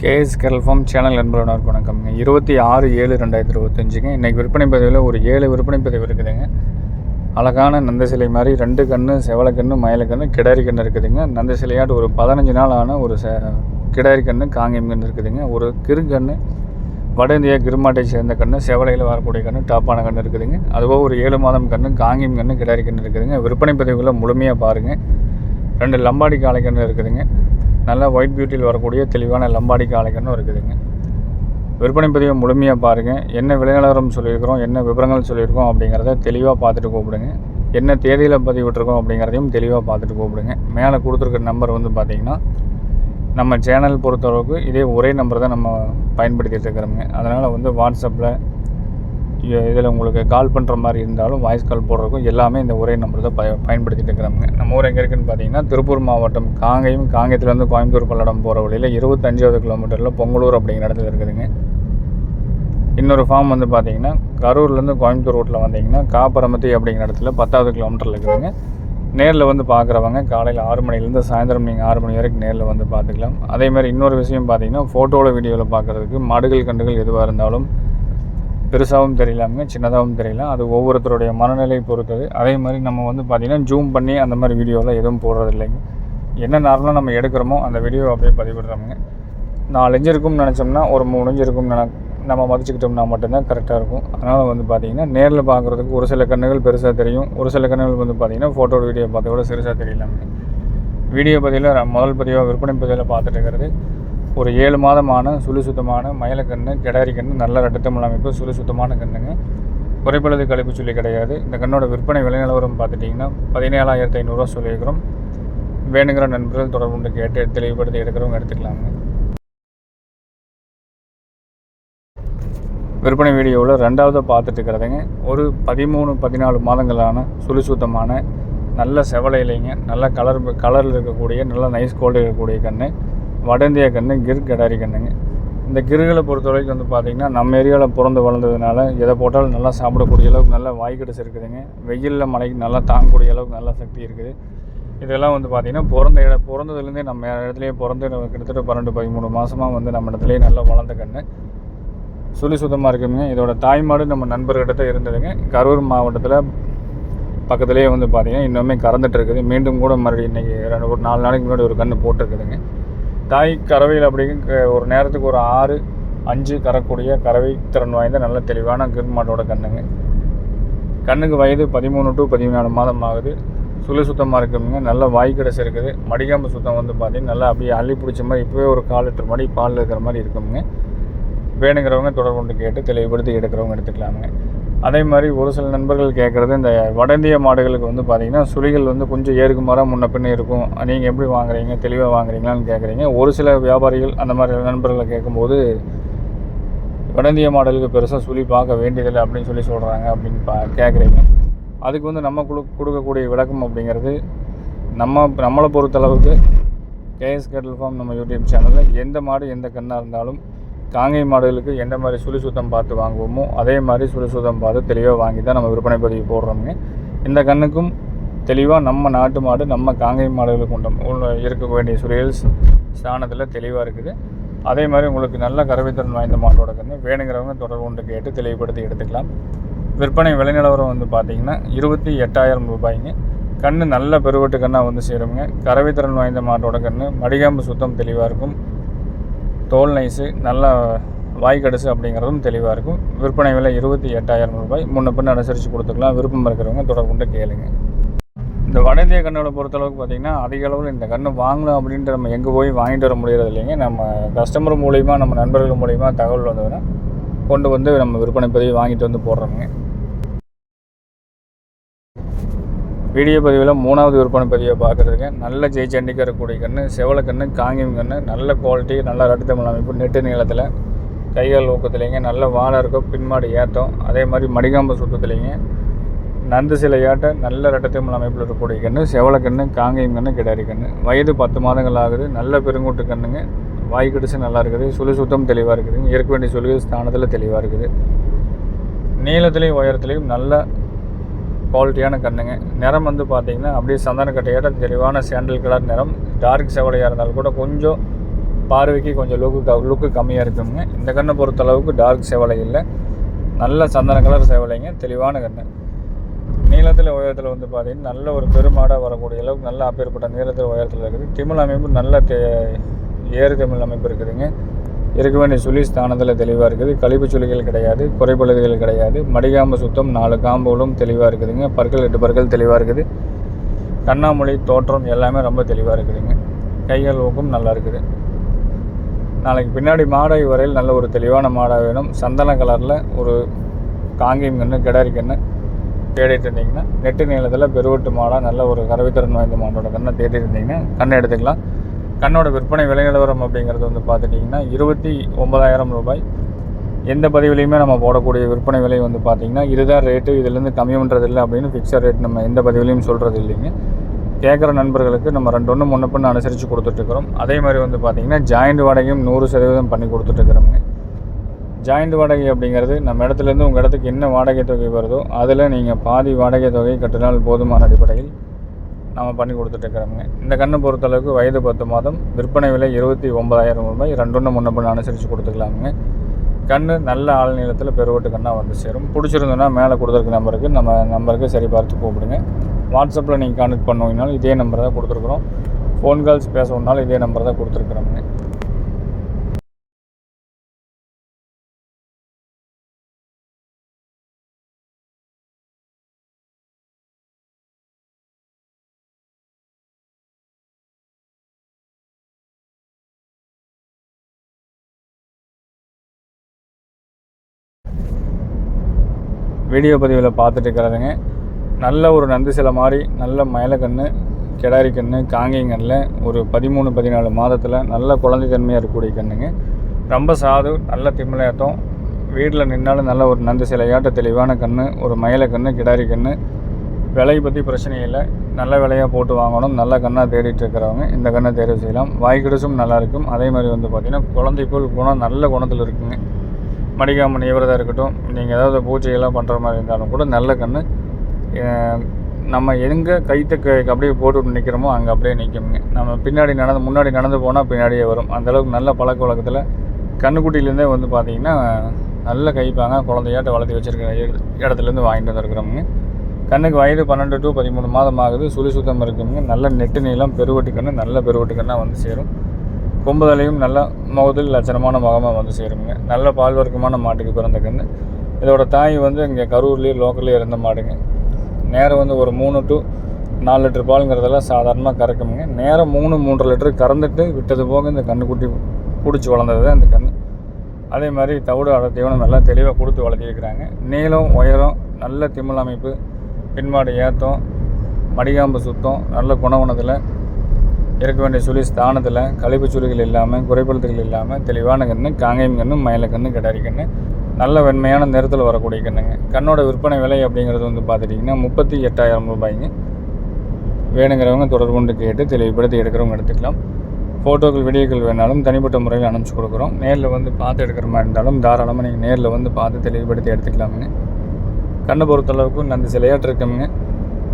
KS கல்ஃபார்ம் channel நண்பர்களுக்கு வணக்கம்ங்க இருபத்தி ஆறு ஏழு ரெண்டாயிரத்தி இருபத்தஞ்சுங்க. இன்றைக்கி விற்பனை பதிவில் ஒரு ஏழு விற்பனை பதிவு இருக்குதுங்க. அழகான நந்த சிலை மாதிரி ரெண்டு கன்று செவலை கன்று மயில கன்று கிடாரி கன்று இருக்குதுங்க. நந்த சிலையாட்டு ஒரு பதினஞ்சு நாள் ஆன ஒரு ச கிடாரி கன்று காங்கேயம் கன்று இருக்குதுங்க. ஒரு கிருங்கன்று வட இந்தியா கிருமாட்டை சேர்ந்த கன்று செவலையில் வரக்கூடிய கன்று டாப்பான கன்று இருக்குதுங்க. அதுபோக ஒரு ஏழு மாதம் கன்று காங்கேயம் கன்று கிடாரி கன்று இருக்குதுங்க. விற்பனை பதிவுகளை முழுமையாக பாருங்கள் ரெண்டு லம்பாடி காளை கன்று இருக்குதுங்க. நல்ல ஒயிட் பியூட்டியில் வரக்கூடிய தெளிவான லம்பாடி காளை இருக்குதுங்க. விற்பனை பதிவை முழுமையாக பாருங்கள் என்ன விலைநிலவரம் சொல்லியிருக்கிறோம் என்ன விவரங்கள் சொல்லியிருக்கோம் அப்படிங்கிறத தெளிவாக பார்த்துட்டு கூப்பிடுங்க. என்ன தேதியில் பதிவிட்டிருக்கோம் அப்படிங்கிறதையும் தெளிவாக பார்த்துட்டு கூப்பிடுங்க. மேலே கொடுத்துருக்க நம்பர் வந்து பார்த்திங்கன்னா நம்ம சேனல் பொறுத்தளவுக்கு இதே ஒரே நம்பர் தான் நம்ம பயன்படுத்திகிட்டு இருக்கிறோங்க அதனால் வந்து வாட்ஸ்அப்பில் இதில் உங்களுக்கு கால் பண்ணுற மாதிரி இருந்தாலும் வாய்ஸ் கால் போடுறதுக்கும் எல்லாமே இந்த ஒரே நம்பர் தான் பய பயன்படுத்திட்டு இருக்கிறாங்க. நம்ம ஊர் எங்கே இருக்குன்னு பார்த்தீங்கன்னா திருப்பூர் மாவட்டம் காங்கையும் காங்கேயத்துலேருந்து கோயம்புத்தூர் பல்லடம் போகிற வழியில் இருபத்தஞ்சாவது கிலோமீட்டரில் பொங்கலூர் அப்படிங்கிற இடத்துல இருக்குதுங்க. இன்னொரு ஃபார்ம் வந்து பார்த்தீங்கன்னா கரூர்லேருந்து கோயம்புத்தூர் ரோட்டில் வந்தீங்கன்னா காப்பரமத்தி அப்படிங்கிற இடத்துல பத்தாவது கிலோமீட்டரில் இருக்குதுங்க. நேரில் வந்து பார்க்குறவங்க காலையில் ஆறு மணிலேருந்து சாயந்தரம் நீங்கள் ஆறு மணி வரைக்கும் நேரில் வந்து பார்த்துக்கலாம். அதே மாதிரி இன்னொரு விஷயம் பார்த்தீங்கன்னா ஃபோட்டோவில் வீடியோவில் பார்க்குறதுக்கு மாடுகள் கண்டுகள் எதுவாக இருந்தாலும் பெருசாகவும் தெரியலாமுங்க சின்னதாகவும் தெரியல. அது ஒவ்வொருத்தருடைய மனநிலை பொறுத்தது. அதே மாதிரி நம்ம வந்து பார்த்திங்கன்னா ஜூம் பண்ணி அந்த மாதிரி வீடியோவில் எதுவும் போடுறது இல்லைங்க என்ன நார்மலாக நம்ம எடுக்கிறோமோ அந்த வீடியோ அப்படியே பதிவிடுறோமுங்க. நாலு இருக்கும்னு நினச்சோம்னா ஒரு முடிஞ்சிருக்கும் இருக்கும்னு நினை நம்ம மதிச்சுக்கிட்டோம்னா மட்டும்தான் கரெக்டாக இருக்கும். அதனால் வந்து பார்த்திங்கன்னா நேரில் பார்க்குறதுக்கு ஒரு சில கண்ணுகள் பெருசாக தெரியும். ஒரு சில கண்ணுகள் வந்து பார்த்திங்கன்னா ஃபோட்டோ வீடியோ பார்த்த கூட சிறுசாக தெரியலாமுங்க வீடியோ பதிவில் முதல் பதிவாக விற்பனை பதிவில் பார்த்துட்டு இருக்கிறது. ஒரு ஏழு மாதமான சுழி சுத்தமான மயிலக்கன்று கிடாரி கன்று நல்ல ரெட்டத்தமிழ் அமைப்பு சுழி சுத்தமான கண்ணுங்க. குறைப்பளவு கழிப்பு சொல்லி கிடையாது. இந்த கண்ணோட விற்பனை விலை நிலவரம் பார்த்துட்டிங்கன்னா பதினேழாயிரத்து ஐநூறுரூவா சொல்லியிருக்கிறோம். வேணுங்கிற நண்பர்கள் தொடர்புண்டு கேட்டு தெளிவுபடுத்தி எடுக்கிறவங்க எடுத்துக்கலாங்க. விற்பனை வீடியோவில் ரெண்டாவது பார்த்துட்டு இருக்கிறதுங்க. ஒரு பதிமூணு பதினாலு மாதங்களான சுழி சுத்தமான நல்ல செவலை இலைங்க. நல்ல கலர் கலரில் இருக்கக்கூடிய நல்ல நைஸ் கோல்டு இருக்கக்கூடிய கன்று வட இந்திய கன்று கிர் கடாரி கன்றுங்க இந்த கிருகளை பொறுத்த வரைக்கும் வந்து பார்த்திங்கன்னா நம்ம ஏரியாவில் பிறந்து வளர்ந்ததுனால எதை போட்டாலும் நல்லா சாப்பிடக்கூடிய அளவுக்கு நல்லா வாய்க்கடிச்சு இருக்குதுங்க. வெயிலில் மழைக்கு நல்லா தாங்கக்கூடிய அளவுக்கு நல்லா சக்தி இருக்குது. இதெல்லாம் வந்து பார்த்திங்கன்னா பிறந்த இடம் பிறந்ததுலேருந்தே நம்ம இடத்துலையே பிறந்து கிட்டத்தட்ட பன்னெண்டு பதிமூணு மாதமாக வந்து நம்ம இடத்துலையே நல்லா வளர்ந்த கன்று சுழி சுத்தமாக இருக்குங்க இதோட தாய்மாடு நம்ம நண்பர்கிட்ட தான் இருந்ததுங்க. கரூர் மாவட்டத்தில் பக்கத்துலேயே வந்து பார்த்திங்கன்னா இன்னுமே கறந்துட்டு இருக்குது. மீண்டும் கூட மறுபடியும் இன்றைக்கி ரெண்டு ஒரு நாலு நாளைக்கு முன்னாடி ஒரு கன்று போட்டிருக்குதுங்க. தாய் கறவையில் அப்படிங்க ஒரு நேரத்துக்கு ஒரு ஆறு அஞ்சு கறக்கூடிய கறவை திறன் வாய்ந்த நல்ல தெளிவான கிர் மாட்டோட கண்ணுங்க. கண்ணுக்கு வயது பதிமூணு டு பதினாலு மாதம் ஆகுது. சுழி சுத்தமாக இருக்குங்க. நல்ல வாய்க்கடைசி இருக்குது. மடிகாம்பு சுத்தம் வந்து பார்த்தீங்கன்னா நல்லா அப்படியே அள்ளி பிடிச்ச மாதிரி இப்போவே ஒரு கால் லிட்டர் மாதிரி பால் இருக்கிற மாதிரி இருக்குங்க. வேணுங்கிறவங்க தொடர்பு கொண்டு கேட்டு தெளிவுபடுத்தி எடுக்கிறவங்க எடுத்துக்கலாமுங்க. அதே மாதிரி ஒரு சில நண்பர்கள் கேட்குறது இந்த வட இந்திய மாடுகளுக்கு வந்து பார்த்திங்கன்னா சுழிகள் வந்து கொஞ்சம் ஏறுக்கு மரம் முன்ன பின்ன இருக்கும். நீங்கள் எப்படி வாங்குறீங்க தெளிவாக வாங்குறீங்களான்னு கேட்குறீங்க ஒரு சில வியாபாரிகள் அந்த மாதிரி நண்பர்களை கேட்கும்போது வட இந்திய மாடலுக்கு பெருசாக சுழி பார்க்க வேண்டியதில்லை அப்படின்னு சொல்லி சொல்கிறாங்க அப்படின்னு பா கேட்குறீங்க அதுக்கு வந்து நம்ம கொடு கொடுக்கக்கூடிய விளக்கம் அப்படிங்கிறது நம்ம நம்மளை பொறுத்தளவுக்கு கேஎஸ் கேட்டல் ஃபார்ம் நம்ம யூடியூப் சேனலில் எந்த மாடு எந்த கண்ணாக இருந்தாலும் காங்கை மாடுகளுக்கு எந்த மாதிரி சுழி சுத்தம் பார்த்து வாங்குவோமோ அதே மாதிரி சுழி சுத்தம் பார்த்து தெளிவாக வாங்கி தான் நம்ம விற்பனை பதிவு போடுறோங்க இந்த கண்ணுக்கும் தெளிவாக நம்ம நாட்டு மாடு நம்ம காங்கை மாடுகளுக்கு உண்ட உள்ள இருக்க வேண்டிய சுழியல் ஸ்தானத்தில் தெளிவாக இருக்குது. அதே மாதிரி உங்களுக்கு நல்ல கறவைத்திறன் வாய்ந்த மாட்டோட கன்று வேணுங்கிறவங்க தொடர்பு கொண்டு கேட்டு தெளிவுபடுத்தி எடுத்துக்கலாம். விற்பனை விலை நிலவரம் வந்து பார்த்திங்கன்னா இருபத்தி எட்டாயிரம் ரூபாய்ங்க. கன்று நல்ல பெருவெட்டு கண்ணாக வந்து சேருங்க. கறவைத்திறன் வாய்ந்த மாட்டோட கண் மடிகாம்பு சுத்தம் தெளிவாக இருக்கும். தோல் நைஸு நல்லா வாய்க்கடைசு அப்படிங்கிறதும் தெளிவாக இருக்கும். விற்பனை விலை இருபத்தி எட்டாயிரம் ரூபாய். முன்ன பின்ன அனுசரித்து கொடுத்துக்கலாம். விருப்பம் இருக்கிறவங்க தொடர்பு கொண்டு கேளுங்க. இந்த வட இந்திய கண்ணோட பொறுத்தளவுக்கு பார்த்திங்கன்னா அதிக அளவில் இந்த கன்று வாங்கலாம் அப்படின்ட்டு நம்ம எங்கே போய் வாங்கிட்டு வர முடியறது இல்லைங்க. நம்ம கஸ்டமர் மூலிமா நம்ம நண்பர்கள் மூலிமா தகவல் வந்ததுன்னா கொண்டு வந்து நம்ம விற்பனை பதிவு வாங்கிட்டு வந்து போடுறோங்க வீடியோ பதிவில் மூணாவது விற்பனை பதிவை பார்க்குறதுங்க நல்ல ஜெய்சண்டிக்காக இருக்கக்கூடிய கன்று செவலை கன்று காங்கியம் கன்று நல்ல குவாலிட்டி நல்ல ரட்டுத்தமிழ் அமைப்பு நெட்டு நீளத்தில் கைகால் ஊக்கத்துலேங்க நல்ல வாழை இருக்கும் பின்மாடு ஏற்றம் அதே மாதிரி மடிகாம்பு சுத்தத்துலேங்க நந்து சிலையாட்ட நல்ல ரட்டத்தமிழ் அமைப்பில் இருக்கக்கூடிய கன்று செவலை கன்று காங்கேயம் கன்று கிடாரி கன்று வயது பத்து மாதங்கள் ஆகுது நல்ல பெருங்கூட்டு கண்ணுங்க வாய் நல்லா இருக்குது சுழி சுத்தம் தெளிவாக இருக்குதுங்க இருக்க வேண்டிய சுழி ஸ்தானத்தில் தெளிவாக இருக்குது. நீளத்துலேயும் உயரத்துலேயும் நல்ல குவாலிட்டியான கண்ணுங்க. நிறம் வந்து பார்த்தீங்கன்னா அப்படியே சந்தன தெளிவான சேண்டல் கலர் நிறம். டார்க் செவலையாக இருந்தாலும் கூட கொஞ்சம் பார்வைக்கு கொஞ்சம் லுக்கு லுக்கு கம்மியாக இருக்குங்க. இந்த கண்ணை பொறுத்தளவுக்கு டார்க் செவலை இல்லை. நல்ல சந்தன கலர் செவலைங்க தெளிவான கண்ணு. நீளத்தில் உயரத்தில் வந்து பார்த்திங்கன்னா நல்ல ஒரு பெருமாடாக வரக்கூடிய அளவுக்கு நல்ல அப்பேற்பட்ட நீளத்தில் உயரத்தில் இருக்குது. திமிழ் அமைப்பு நல்ல தே ஏறு தமிழ் அமைப்பு இருக்குதுங்க. இருக்க வேண்டிய சுழி ஸ்தானத்தில் தெளிவாக இருக்குது. கழிப்பு சுழிகள் கிடையாது குறைபழுதுகள் கிடையாது. மடிகாம்பு சுத்தம் நாலு காம்புகளும் தெளிவாக இருக்குதுங்க. பற்கள் எட்டு பற்கள் தெளிவாக இருக்குது. கண்ணாமொழி தோற்றம் எல்லாமே ரொம்ப தெளிவாக இருக்குதுங்க. கைகள் ஊக்கம் நல்லா இருக்குது. நாளைக்கு பின்னாடி மாடை வரையில் நல்ல ஒரு தெளிவான மாடாக வேணும். சந்தன கலரில் ஒரு காங்கியம் கண்ணு கிடாரி கண்ணு தேடிட்டு இருந்தீங்கன்னா நெட்டு நீளத்தில் பெருவட்டு மாடாக நல்ல ஒரு கரவித்திறன் வாய்ந்த மாடோட கண்ணை தேடிட்டு இருந்தீங்கன்னா கண்ணை எடுத்துக்கலாம். கண்ணோட விற்பனை விலை நிலவரம் அப்படிங்கிறது வந்து பார்த்துட்டிங்கன்னா இருபத்தி ஒன்பதாயிரம் ரூபாய். எந்த பதிவுலையுமே நம்ம போடக்கூடிய விற்பனை விலை வந்து பார்த்திங்கன்னா இதுதான் ரேட்டு இதுலேருந்து கம்மி பண்ணுறது இல்லை அப்படின்னு ஃபிக்ஸட் ரேட் நம்ம எந்த பதிவுலையும் சொல்கிறது இல்லைங்க. கேட்குற நண்பர்களுக்கு நம்ம ரெண்டு ஒன்று முன்ன பண்ண அனுசரித்து கொடுத்துட்ருக்குறோம் அதே மாதிரி வந்து பார்த்திங்கன்னா ஜாயிண்ட் வாடகையும் நூறு சதவீதம் பண்ணி கொடுத்துட்ருக்குறோங்க ஜாயிண்ட் வாடகை அப்படிங்கிறது நம்ம இடத்துலேருந்து உங்கள் இடத்துக்கு என்ன வாடகை தொகை வருதோ அதில் நீங்கள் பாதி வாடகை தொகை கட்டினால் போதுமான அடிப்படையில் நம்ம பண்ணி கொடுத்துட்ருக்குறோங்க இந்த கண்ணை பொறுத்தளவுக்கு வயது பத்து மாதம் விற்பனை விலை இருபத்தி ஒன்பதாயிரம் ரூபாய். ரெண்டொன்று முன்ன பண்ண அனுசரித்து கொடுத்துக்கலாமுங்க. கண் நல்ல ஆள் நீளத்தில் பெருவட்டு கண்ணாக வந்து சேரும். பிடிச்சிருந்தோன்னா மேலே கொடுத்துருக்க நம்பருக்கு நம்ம நம்பருக்கு சரி பார்த்து கூப்பிடுங்க. வாட்ஸ்அப்பில் நீங்கள் கான்டெக்ட் பண்ணுவீங்கனாலும் இதே நம்பர் தான் கொடுத்துருக்குறோம். ஃபோன் கால்ஸ் பேசணுன்னாலும் இதே நம்பர் தான் கொடுத்துருக்குறோங்க வீடியோ பதிவில் பார்த்துட்டு இருக்கிறதுங்க. நல்ல ஒரு நந்து சிலை மாதிரி நல்ல மயிலக்கண்ணு கிடாரி கண்ணு காங்கேயங்கண்ணில் ஒரு பதிமூணு பதினாலு மாதத்தில் நல்ல குழந்தை தன்மையாக இருக்கக்கூடிய கண்ணுங்க. ரொம்ப சாது நல்ல திமிழேத்தம் வீட்டில் நின்னாலும் நல்ல ஒரு நந்து சிலையாட்ட தெளிவான கண்ணு ஒரு மயிலக்கன்று கிடாரி கண்ணு. விலையை பற்றி பிரச்சனை இல்லை. நல்ல விலையாக போட்டு வாங்கணும். நல்ல கண்ணாக தேடிட்டு இருக்கிறவங்க இந்த கண்ணை தேர்வு செய்யலாம். வாய்க்கிடுசும் நல்லாயிருக்கும் அதே மாதிரி வந்து பார்த்திங்கன்னா குழந்தை போல் குணம் நல்ல குணத்தில் இருக்குங்க. மடிக்காம இவரதாக இருக்கட்டும். நீங்கள் ஏதாவது பூஜையெல்லாம் பண்ணுற மாதிரி இருந்தாலும் கூட நல்ல கன்று நம்ம எங்கே கைத்தை க அப்படியே போட்டு நிற்கிறோமோ அங்கே அப்படியே நிற்குங்க நம்ம பின்னாடி நடந்து முன்னாடி நடந்து போனால் பின்னாடியே வரும். அந்தளவுக்கு நல்ல பழக்க வழக்கத்தில் கண்ணுக்குட்டியிலேருந்தே வந்து பார்த்திங்கன்னா நல்ல கைப்பாங்க குழந்தையாட்ட வளர்த்தி வச்சுருக்கிற இடத்துலேருந்து வாங்கிட்டு வந்துருக்குறோமுங்க. கண்ணுக்கு வயது பன்னெண்டு டு பதிமூணு மாதம் ஆகுது. சுழி சுத்தம் இருக்குங்க. நல்ல நெட்டு நீளம் பெருவட்டு கண்ணு நல்ல பெருவட்டு கண்ணாக வந்து சேரும். கொம்புதலையும் நல்ல முகத்தில் லட்சணமான முகமாக வந்து சேருங்க. நல்ல பால் வர்க்கமான மாட்டுக்கு பிறந்த கன்று இதோட தாய் வந்து இங்கே கரூர்லேயே லோக்கல்லேயே இருந்த மாடுங்க. நேரம் வந்து ஒரு மூணு டு நாலு லிட்டர் பாலுங்கிறதெல்லாம் சாதாரணமாக கறக்குமுங்க. நேரம் மூணு மூன்றரை லிட்டர் கறந்துட்டு விட்டது போக இந்த கண்ணுக்குட்டி பிடிச்சி வளர்ந்தது தான் இந்த கன்று அதே மாதிரி தவிடு அடை தீவனம் நல்லா தெளிவாக கொடுத்து வளர்த்திருக்கிறாங்க. நீளம் உயரம் நல்ல திமிழ் அமைப்பு பின்மாடு ஏற்றம் மடிகாம்பு சுத்தம் நல்ல குணகுணத்தில் இருக்க வேண்டிய சுழி ஸ்தானத்தில் கழிப்பு சுழிகள் இல்லாமல் குறைப்படுத்துகள் இல்லாமல் தெளிவான கண்ணு காங்கேயம் கண்ணு மயில கன்று கிடாரி கன்று நல்ல வெண்மையான நிறத்தில் வரக்கூடிய கண்ணுங்க. கண்ணோட விற்பனை விலை அப்படிங்கிறது வந்து பார்த்துட்டிங்கன்னா முப்பத்தி எட்டாயிரம் ரூபாய்ங்க. வேணுங்கிறவங்க தொடர்பு கொண்டு கேட்டு தெளிவுபடுத்தி எடுக்கிறவங்க எடுத்துக்கலாம். ஃபோட்டோக்கள் வீடியோக்கள் வேணாலும் தனிப்பட்ட முறையில் அனுப்பிச்சி கொடுக்குறோம். நேரில் வந்து பார்த்து எடுக்கிற மாதிரி இருந்தாலும் தாராளமாக நீங்கள் நேரில் வந்து பார்த்து தெளிவுபடுத்தி எடுத்துக்கலாமுங்க. கண்ணை பொறுத்தளவுக்கு நந்தி சிலையாட்டு இருக்கமுங்க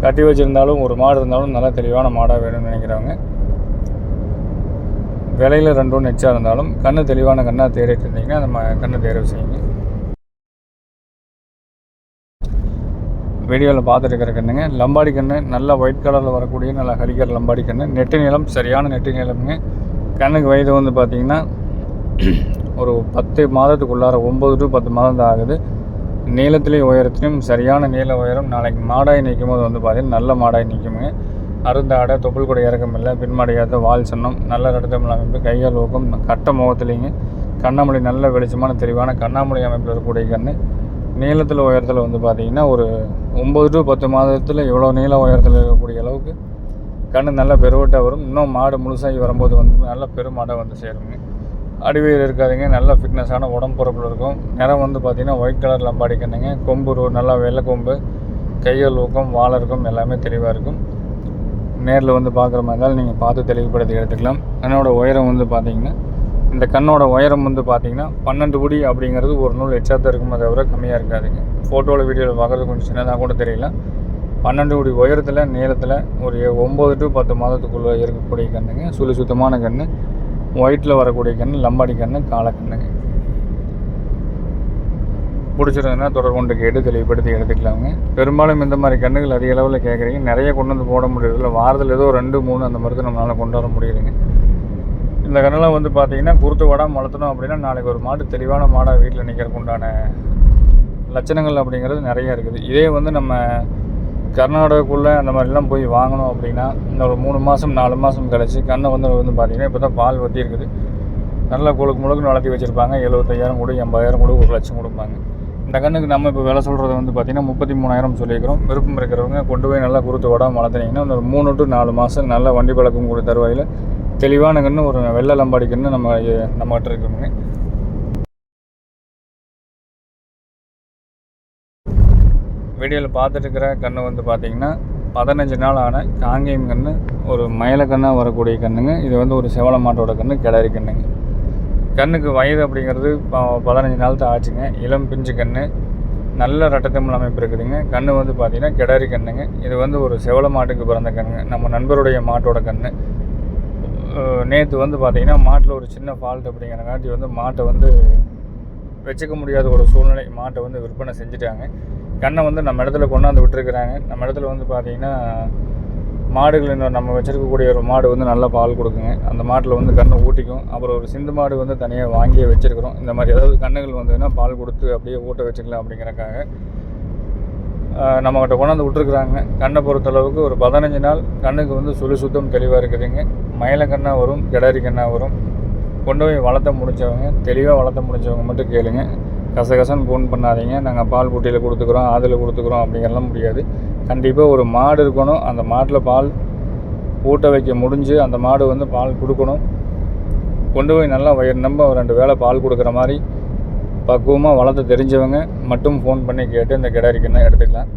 கட்டி வச்சுருந்தாலும் ஒரு மாடு இருந்தாலும் நல்லா தெளிவான மாடாக வேணும்னு நினைக்கிறவங்க விலையில் ரெண்டு ஒன்று எச்சா இருந்தாலும் கண்ணு தெளிவான கண்ணாக தேடிட்டு இருந்தீங்கன்னா நம்ம கண்ணை தேர்வு செய்யுங்க. வீடியோவில் பார்த்துட்டு கண்ணுங்க லம்பாடி கண்ணு நல்ல ஒயிட் கலரில் வரக்கூடிய நல்ல ஹரிகர் லம்பாடி கண்ணு. நெட்டு நீளம் சரியான நெட்டு நீளம்ங்க. கண்ணுக்கு வயது வந்து பார்த்திங்கன்னா ஒரு பத்து மாதத்துக்குள்ளார ஒம்பது டு பத்து மாதம் தான் ஆகுது. நீளத்துலேயும் உயரத்துலையும் சரியான நீள உயரம். நாளைக்கு மாடாய் நிற்கும் போது வந்து பார்த்திங்கன்னா நல்ல மாடாய் நிற்குமுங்க அருந்தாடை தொப்புள் கூட இறக்கமில்லை பின்மடையாத பின்மாடியாத வால் சன்னம் நல்ல ரத்தமிழ் அமைப்பு கையால் ஊக்கம் கட்ட முகத்துலேங்க. கண்ணாமொழி நல்ல வெளிச்சமான தெளிவான கண்ணாமொழி அமைப்பில் இருக்கக்கூடிய கண் நீளத்தில் உயரத்தில் வந்து பார்த்திங்கன்னா ஒரு ஒம்பது டு பத்து மாதத்தில் இவ்வளோ நீள உயரத்தில் இருக்கக்கூடிய அளவுக்கு கண் நல்ல பெருவட்டாக வரும். இன்னும் மாடு முழுசாகி வரும்போது வந்து நல்ல பெருமாடாக வந்து சேருங்க. அடிவேர் இருக்காதுங்க நல்ல ஃபிட்னஸான உடம்புறப்பில் இருக்கும். நிறம் வந்து பார்த்திங்கன்னா ஒயிட் கலர் லம்பாடி கண்ணுங்க. கொம்பு நல்லா வெள்ளை கொம்பு. கையல் ஊக்கம் வாழை இருக்கும் எல்லாமே தெளிவாக இருக்கும். நேரில் வந்து பார்க்குற மாதிரி இருந்தாலும் நீங்கள் பார்த்து தெளிவுபடுத்தி எடுத்துக்கலாம். கண்ணோட உயரம் வந்து பார்த்தீங்கன்னா இந்த கண்ணோட உயரம் வந்து பார்த்தீங்கன்னா பன்னெண்டு குடி அப்படிங்கிறது ஒரு நூல் எச்சாத்தான் இருக்குமே தவிர கம்மியாக இருக்காதுங்க. ஃபோட்டோவில் வீடியோவில் பார்க்குறது கொஞ்சம் சின்னதாக கூட தெரியல. பன்னெண்டு குடி உயரத்தில் நீளத்தில் ஒரு ஒம்பது டு பத்து மாதத்துக்குள்ளே இருக்கக்கூடிய கண்ணுங்க. சுழி சுத்தமான கன்று ஒயிட்டில் வரக்கூடிய கன்று லம்பாடி கன்று காலக்கண்ணுங்க பிடிச்சிருந்ததுன்னா தொடர் கொண்டு கேட்டு தெளிவுபடுத்தி எடுத்துக்கலாங்க. பெரும்பாலும் இந்த மாதிரி கன்றுகள் அதிக அளவில் கேட்குறீங்க. நிறைய கொண்டு வந்து போட முடியறதில்ல. வாரத்தில் ஏதோ ரெண்டு மூணு அந்த மாதிரி தான் நம்மளால் கொண்டு வர முடியுதுங்க. இந்த கண்ணெல்லாம் வந்து பார்த்தீங்கன்னா குருத்து வடாமல் வளர்த்தணும் அப்படின்னா நாளைக்கு ஒரு மாடு தெளிவான மாடாக வீட்டில் நிற்கிறதுக்கு உண்டான லட்சணங்கள் அப்படிங்கிறது நிறைய இருக்குது. இதே வந்து நம்ம கர்நாடகாக்குள்ளே அந்த மாதிரிலாம் போய் வாங்கணும் அப்படின்னா இந்த ஒரு மூணு மாதம் நாலு மாதம் கழிச்சு கண்ணை வந்து வந்து பார்த்திங்கன்னா இப்போ தான் பால் வட்டி இருக்குது நல்லா கொழுக்கு முழுக்கு வளர்த்தி வச்சுருப்பாங்க. எழுபத்தையாயிரம் கூட எண்பதாயிரம் கூட ஒரு லட்சம் கொடுப்பாங்க. இந்த கண்ணுக்கு நம்ம இப்போ விலை சொல்கிறது வந்து பார்த்திங்கன்னா முப்பத்தி மூணாயிரம் சொல்லியிருக்கிறோம். விருப்பம் இருக்கிறவங்க கொண்டு போய் நல்லா குருத்து விடாமல் வளர்த்துனீங்கன்னா ஒரு மூணு டு நாலு மாதம் நல்லா வண்டி பழக்கம் கூட தருவாயில் தெளிவான கன்று ஒரு வெள்ளை லம்பாடி கன்று நம்ம நம்மகிட்ட இருக்கணுங்க வீடியோவில் பார்த்துட்டு இருக்கிற கன்று வந்து பார்த்திங்கன்னா பதினஞ்சு நாள் ஆன காங்கேயம் கன்று ஒரு மயில கண்ணாக வரக்கூடிய கன்றுங்க இது வந்து ஒரு செவல மாட்டோட கன்று கிளறி கன்றுங்க கண்ணுக்கு வயது அப்படிங்கிறது ப- பதினஞ்சு நாள்தான் ஆச்சுங்க. இளம் பிஞ்சு கன்று நல்ல ரட்டத்தமிழ் அமைப்பு இருக்குதுங்க. கன்று வந்து பார்த்திங்கன்னா கிடாரி கன்றுங்க இது வந்து ஒரு செவல மாட்டுக்கு பிறந்த கண்ணுங்க. நம்ம நண்பருடைய மாட்டோட கன்று நேற்று வந்து பார்த்திங்கன்னா மாட்டில் ஒரு சின்ன ஃபால்ட் அப்படிங்கிறங்காட்டி வந்து மாட்டை வந்து வச்சுக்க முடியாத ஒரு சூழ்நிலை. மாட்டை வந்து விற்பனை செஞ்சுட்டாங்க. கண்ணை வந்து நம்ம இடத்துல கொண்டாந்து விட்டுருக்குறாங்க. நம்ம இடத்துல வந்து பார்த்தீங்கன்னா மாடுகள் இன்னும் நம்ம வச்சுருக்கக்கூடிய ஒரு மாடு வந்து நல்லா பால் கொடுக்குங்க. அந்த மாட்டில் வந்து கண்ணை ஊட்டிக்கும். அப்புறம் ஒரு சிந்து மாடு வந்து தனியாக வாங்கியே வச்சுருக்கிறோம். இந்த மாதிரி ஏதாவது கண்ணுகள் வந்ததுன்னா பால் கொடுத்து அப்படியே ஊட்ட வச்சுக்கலாம் அப்படிங்கிறக்காக நம்மகிட்ட கொண்டாந்து விட்டுருக்குறாங்க. கண்ணை பொறுத்தளவுக்கு ஒரு பதினஞ்சு நாள் கண்ணுக்கு வந்து சுழி சுத்தம் தெளிவாக இருக்குதுங்க. மயில கண்ணாக வரும் கிடாரி கண்ணாக வரும். கொண்டு போய் வளர்த்த முடிஞ்சவங்க தெளிவாக வளர்த்த முடிஞ்சவங்க மட்டும் கேளுங்க. கசகசன்னு ஃபோன் பண்ணாதீங்க. நாங்கள் பால் புட்டியில் கொடுத்துக்குறோம் அதில் கொடுத்துக்குறோம் அப்படிங்கிறலாம் முடியாது. கண்டிப்பாக ஒரு மாடு இருக்கணும். அந்த மாட்டில் பால் ஊட்ட வைக்க முடிஞ்சு அந்த மாடு வந்து பால் கொடுக்கணும். கொண்டு போய் நல்லா வயிறு நம்ப ரெண்டு வேளை பால் கொடுக்குற மாதிரி பக்குவமாக வளர்த்து தெரிஞ்சவங்க மட்டும் ஃபோன் பண்ணி கேட்டு இந்த கிடாரிக்குன்னா எடுத்துக்கலாம்.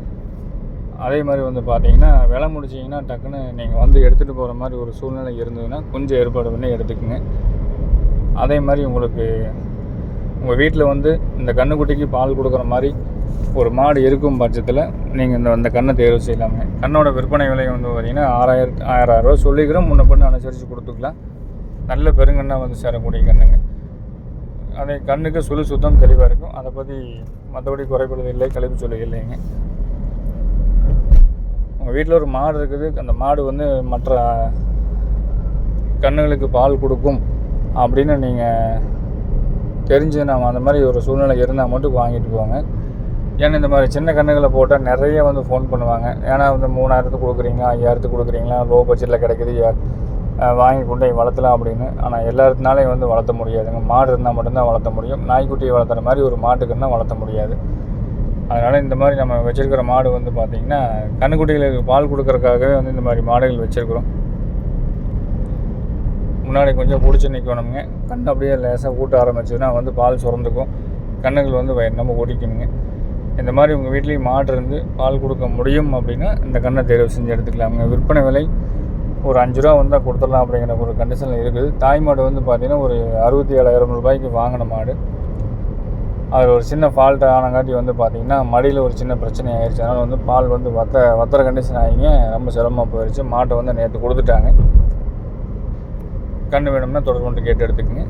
அதே மாதிரி வந்து பார்த்தீங்கன்னா விலை முடிச்சிங்கன்னா டக்குன்னு நீங்கள் வந்து எடுத்துகிட்டு போகிற மாதிரி ஒரு சூழ்நிலை இருந்ததுன்னா கொஞ்சம் ஏற்பாடு பண்ணி எடுத்துக்கோங்க. அதே மாதிரி உங்களுக்கு உங்கள் வீட்டில் வந்து இந்த கன்றுக்குட்டிக்கு பால் கொடுக்குற மாதிரி ஒரு மாடு இருக்கும் பட்சத்தில் நீங்கள் இந்த அந்த கண்ணை தேர்வு செய்யலாம். கண்ணோட விற்பனை விலை வந்து பார்த்திங்கன்னா ஆறாயிரத்து ஆயிரம் ரூபா சொல்லிக்கிறோம். முன்ன பண்ண அனுசரித்து கொடுத்துக்கலாம். நல்ல பெருங்கண்ணாக வந்து சேரக்கூடிய கண்ணுங்க. அதே கண்ணுக்கு சுழு சுத்தம் தெளிவாக இருக்கும். அதை பற்றி மற்றபடி குறைபடுவது இல்லை கழிப்பு சொல்லி இல்லைங்க. உங்கள் வீட்டில் ஒரு மாடு இருக்குது. அந்த மாடு வந்து மற்ற கண்ணுகளுக்கு பால் கொடுக்கும் அப்படின்னு நீங்கள் தெரிஞ்சு நம்ம அந்த மாதிரி ஒரு சூழ்நிலை இருந்தால் மட்டும் வாங்கிட்டு போங்க. ஏன்னா இந்த மாதிரி சின்ன கண்ணுகளை போட்டால் நிறைய வந்து ஃபோன் பண்ணுவாங்க. ஏன்னா வந்து மூணாயிரத்துக்கு கொடுக்குறீங்க ஐயாயிரத்துக்கு கொடுக்குறீங்களா லோ பட்ஜெட்டில் கிடைக்குது வாங்கி கொண்டு போய் வளர்த்தலாம் அப்படின்னு. ஆனால் எல்லாத்தினாலையும் வந்து வளர்த்த முடியாதுங்க. மாடு இருந்தால் மட்டும்தான் வளர்த்த முடியும். நாய்க்குட்டியை வளர்த்துற மாதிரி ஒரு மாட்டுக்குன்னா வளர்த்த முடியாது. அதனால் இந்த மாதிரி நம்ம வச்சுருக்கிற மாடு வந்து பார்த்திங்கன்னா கண்ணுக்குட்டிகளுக்கு பால் கொடுக்குறக்காகவே வந்து இந்த மாதிரி மாடுகள் வச்சுருக்குறோம். முன்னாடி கொஞ்சம் பிடிச்சி நிற்கணுங்க கண் அப்படியே லேசாக ஊட்ட ஆரம்பிச்சுன்னா வந்து பால் சுரந்துக்கும். கண்ணுகள் வந்து நம்ம ஓடிக்கணுங்க இந்த மாதிரி உங்கள் வீட்லேயும் மாடு இருந்து பால் கொடுக்க முடியும் அப்படின்னா இந்த கண்ணை தேர்வு செஞ்சு எடுத்துக்கலாமுங்க. விற்பனை விலை ஒரு அஞ்சு ரூபா வந்தால் கொடுத்துடலாம் அப்படிங்கிற ஒரு கண்டிஷனில் இருக்குது. தாய் மாடு வந்து பார்த்திங்கன்னா ஒரு அறுபத்தி ஏழாயிரம் ரூபாய்க்கு வாங்கின மாடு. அதில் ஒரு சின்ன ஃபால்ட் ஆனங்காட்டி வந்து பார்த்திங்கன்னா மடியில் ஒரு சின்ன பிரச்சனை ஆயிடுச்சு அதனால் வந்து பால் வந்து வத்த வத்துற கண்டிஷன் ஆகிங்க. ரொம்ப சிரமமாக போயிடுச்சு மாட்டை வந்து நேற்று கொடுத்துட்டாங்க. கண்ணு வேணும்னா தொடர்பு கொண்டு கேட்டு எடுத்துக்கோங்க.